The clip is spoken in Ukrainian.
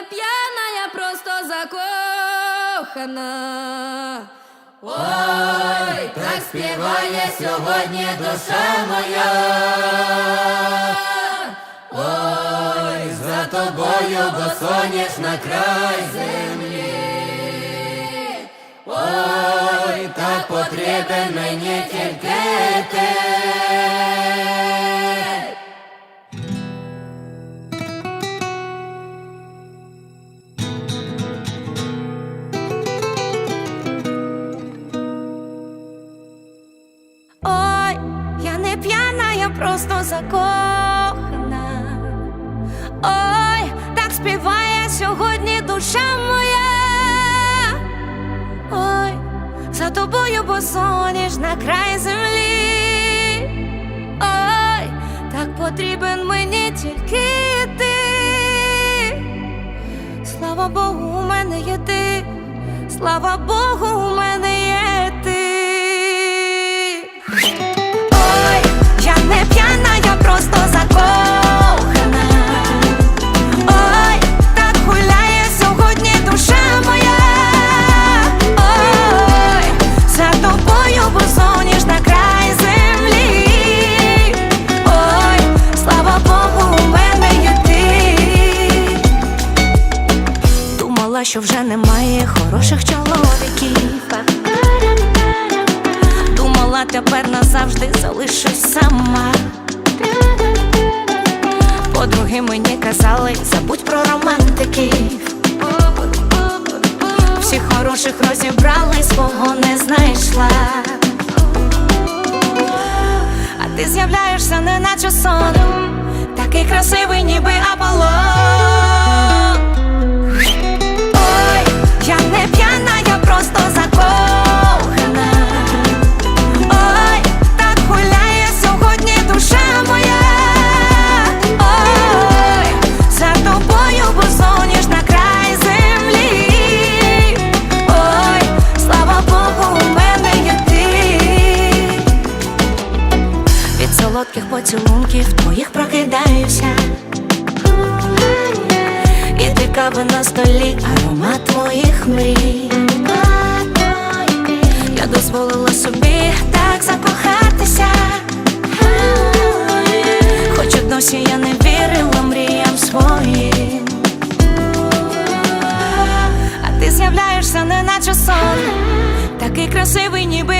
п'яна, я просто закохана. Ой, так співає сьогодні душа моя. Ой, за тобою, бо соняшна край землі. Ой, так потрібен Просто закохана. Ой, так співає сьогодні душа моя. Ой, за тобою босоніж на край землі. Ой, так потрібен мені тільки ти. Слава Богу, у мене є ти. Слава Богу, у мене є ти. Думала, що вже немає хороших чоловіків. Думала, тепер назавжди залишусь сама. Подруги мені казали, забудь про романтиків. Всіх хороших розібрали, свого не знайшла. А ти з'являєшся, не наче сон, такий красивий, ніби Аполлон. Поцілунків твоїх прокидаюся. І ти кави на столі, аромат твоїх мрій. Я дозволила собі так закохатися. Хоч досі я не вірила мріям своїм. А ти з'являєшся, не наче сон, такий красивий, ніби